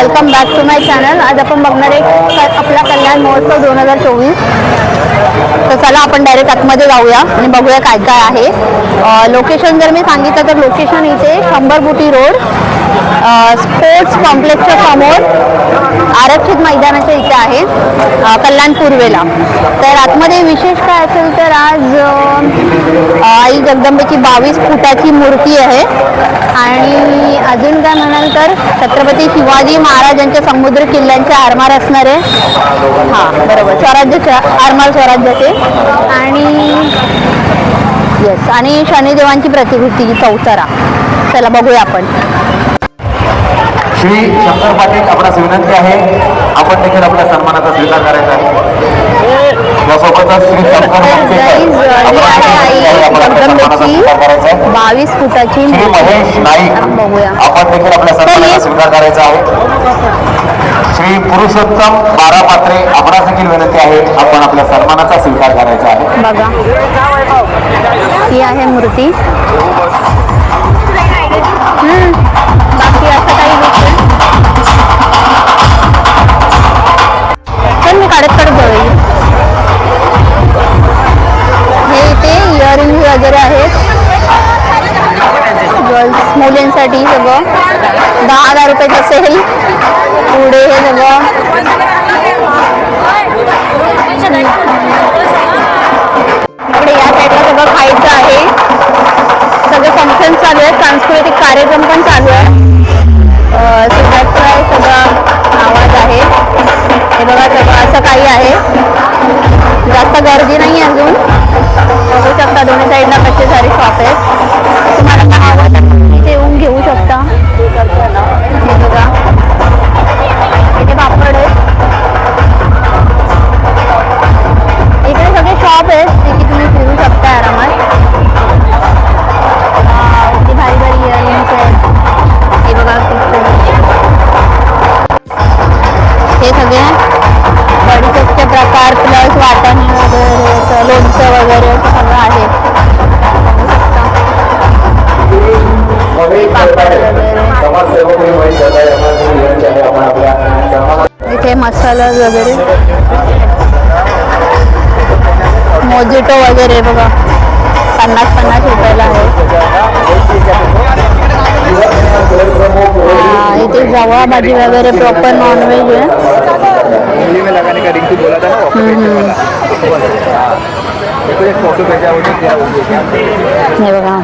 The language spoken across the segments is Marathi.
Welcome back to my channel आज आपण बघणार आहे आपला कल्याण महोत्सव दोन हजार चोवीस. तर चला आपण डायरेक्ट आतमध्ये जाऊया आणि बघूया काय काय आहे. लोकेशन जर मी सांगितलं तर लोकेशन इथे शंभर बुटी रोड स्पोर्ट्स कॉम्प्लेक्सच्या समोर आरक्षित मैदानाच्या इथे आहे कल्याण पूर्वेला. तर आतमध्ये विशेष काय असेल तर आज आई जगदंबेची बावीस फुटाची मूर्ती आहे. आणि अजून काय म्हणाल तर छत्रपती शिवाजी महाराजांच्या समुद्र किल्ल्यांचे आरमार असणारे हां बरोबर. स्वराज्याच्या आरमार स्वराज्याचे. आणि येस आणि शनिदेवांची प्रतिकृती चौतारा. चला बघूया आपण. श्री शंकर पाटील आपणास विनंती आहे. आपण देखील आपल्या सन्मानाचा स्वीकार करायचा आहे. यासोबतच श्री शंकर बावीस फुटाची श्री महेश नाईक आपण देखील आपल्या सन्मानाचा स्वीकार करायचा आहे. श्री पुरुषोत्तम बारा पात्रे आपणास देखील विनंती आहे. आपण आपल्या सन्मानाचा स्वीकार करायचा आहे. बघा. ही आहे मूर्ती. बाकी असं काही मुलींसाठी सगळं. दहा हजार रुपयाचं असेल पुढे हे सगळं. इकडे या साईडला सगळं खायचं आहे. सगळे फंक्शन चालू आहेत सांस्कृतिक कार्यक्रम पण चालू आहे. अं, सगळा सगळं आवाज आहे. हे बघा सगळं असं काही आहे. जास्त गर्दी नाही अजून. बघू शकता दोन्ही साईडला कसे सारे शॉप आहेत तुम्हाला हे बघा इथे मसाला वगैरे। मोजिटो वगैरे बघा. पन्नास पन्नास रुपयाला आहे. हा, इथे जवळ भाजी वगैरे प्रॉपर नॉनव्हेज आहे. उंगली में लगाने का रिंकू बोला था ना वो भेजा था देखो एक फोटो भेजा वो क्या हे बघा.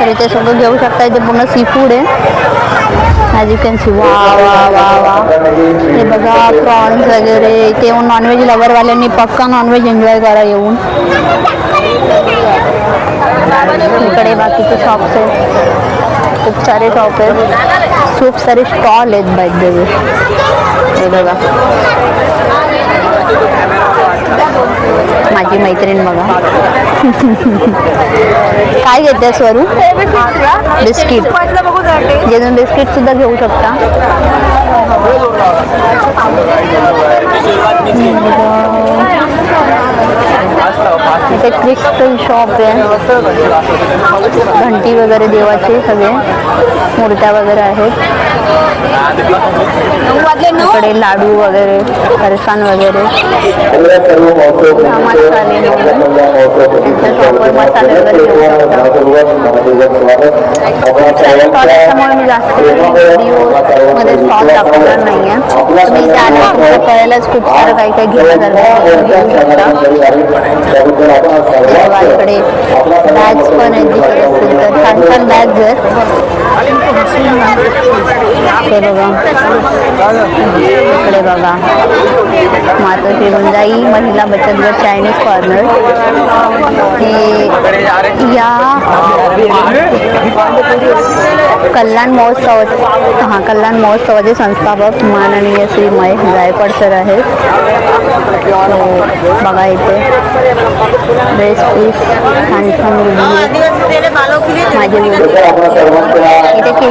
तर इथे सगळं घेऊ शकता. इथे पूर्ण सी फूड आहे. ॲज यू कॅन सी वा वा वा वा. हे बघा प्रॉन्स वगैरे. इथे येऊन नॉनव्हेज लवरवाल्यांनी पक्का नॉनव्हेज एन्जॉय करा येऊन. इकडे बाकीचे शॉप्स आहेत. खूप सारे शॉप आहेत. खूप सारे स्टॉल आहेत बाईक द हे बघा. माझी मैत्रीण बघा. काय घेते स्वरू बिस्किट. जेजून बिस्किट सुद्धा घेऊ शकता. इथे क्रिस्टल शॉप आहे घंटी वगैरे देवाचे सगळे. मूर्त्या वगैरे आहेत. इकडे लाडू वगैरे फरसाण वगैरे. मसाले वगैरे जास्त नाही आहे तुम्ही इथे तुम्हाला कळायलाच खूप सारं काही काही घेऊन जाणार घेऊ शकता बघा इकडे बॅग्स पण आहेत जिकडे असतील तर छान छान बॅग्स आहेत हे बघा. इकडे बघा. मातोश्री गुंजाई महिला बचत गट चायनीज कॉर्नर हे या कल्याण महोत्सव हां कल्याण महोत्सवाचे संस्थापक माननीय श्री महेश गायकवाड सर आहेत. तो बघा इथे. ड्रेस पीस छान छान review. माझे व्हिडिओ इथे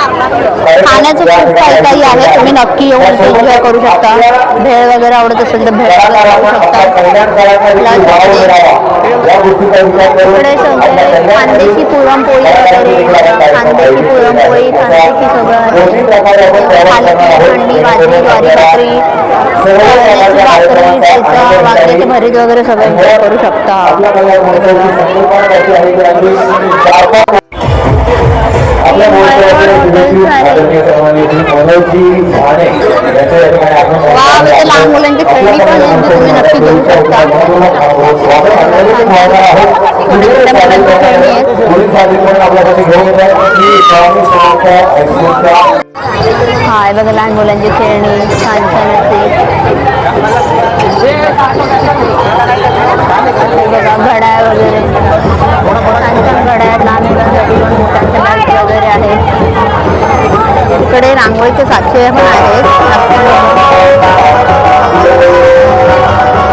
खाण्याचं खूप काही काही आहे. तुम्ही नक्की येऊन एन्जॉय करू शकता. भेळ वगैरे आवडत असेल तर भेळ वगैरे खाऊ शकता. इकडे सगळे खानदेशी पुरणपोळी वगैरे खानदेशी पुरणपोळी खानदेशी सगळं आहे. थालीपीठ थंडी भाजी ज्वारी भाकरी चण्याची भाकरी ठेचा वांग्याचे भरीत वगैरे सगळं एन्जॉय करू शकता. वाव इथे लहान मुलांची खेळणी पण तुम्ही नक्की घेऊ शकता हा बघा लहान मुलांची खेळणी छान छान हे बघा घड्याळ वगैरे छान छान घड्याळ लहान मुलांसाठी पण इकडे रांगोळीचे साचे पण आहेत.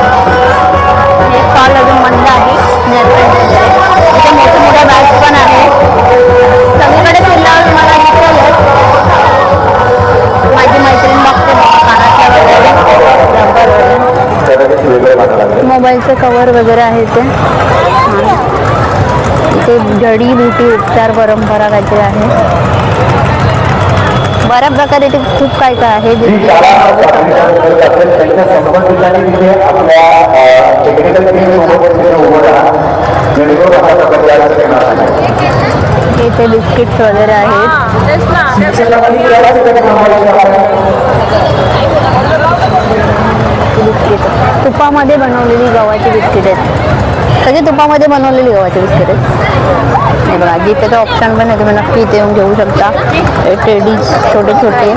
हे स्टॉल अजून बंद आहे. इथे मोठ्या मोठ्या बॅग्स पण आहेत. सगळीकडे फिरल्यावर मला दिसेलच माझी मैत्रीण बघते कानातल्या वगैरे. रबर वगैरे मोबाईलचे कवर वगैरे आहे ते हा. इथे जडीबुटी उपचार परंपरा काहीतरी आहे. बऱ्या प्रकारे इथे खूप काय काय आहे. इथे बिस्किट्स वगैरे आहेत. बिस्किट. तुपामध्ये बनवलेली गव्हाची बिस्किट आहेत. सगळी तुपामध्ये बनवलेली गव्हाची बिस्किट. आहेत हे बघा जिथे ऑप्शन पण आहे तुम्ही नक्की इथे येऊन घेऊ शकता. हे टेडीज छोटे छोटे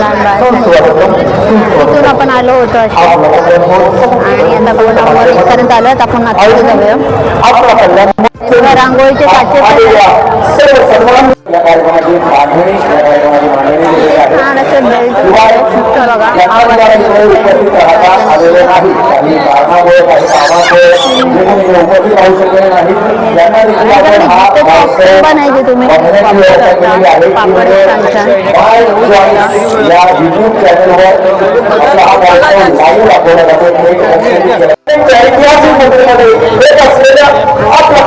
लहान बाळ तिथून आपण आलो होतो असे आणि आता आपण इथपर्यंत आलो तर आपण आतमध्ये जाऊया. हे बघा, रांगोळीचे साचे पण आहेत. छान असे बेल्ट वगैरे या युट्यूब चॅनलवर आपला हा लाईव्ह दाखवला जातो ऐतिहासिक येत असलेल्या आपला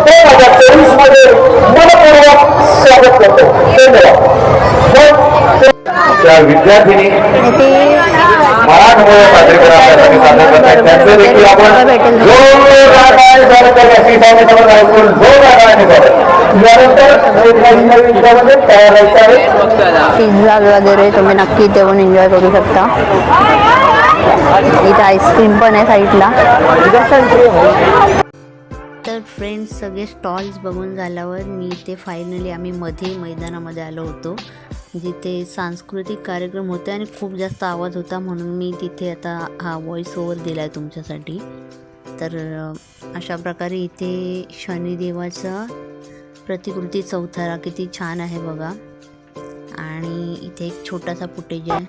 दोन हजार चोवीसमध्ये मनपूर्वक स्वागत करतो धन्यवाद त्या विद्यार्थिनी इथे मराठमोळे साजरे करा आपल्यासाठी सादर करतात त्यांचं देखील आपण जोर गाण्याने स्वागत करूया. श्री स्वामी समर्थ हायस्कूल जोर गाण्याने स्वागत यानंतर एक नवीन नवीन याच्यामध्ये तयार व्हायचं आहे. पिझ्झा वगैरे तुम्ही नक्की इथे येऊन एन्जॉय करू शकता. इथे आईस्क्रीम पण आहे साईडला तर फ्रेंड्स सगळे स्टॉल्स बघून झाल्यावर मी इथे फायनली आम्ही मध्ये मैदानामध्ये आलो होतो. जिथे सांस्कृतिक कार्यक्रम होते आणि खूप जास्त आवाज होता म्हणून मी तिथे आता हा व्हॉइस ओव्हर दिला आहे तुमच्यासाठी. तर अशा प्रकारे इथे शनिदेवाचा प्रतिकृती चौथारा किती छान आहे बघा. आणि इथे एक छोटासा फुटेज आहे.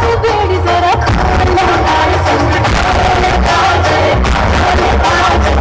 Sudhir Zara Khan, Lakhani Sundar, Lakhani Sundar, Lakhani Sundar,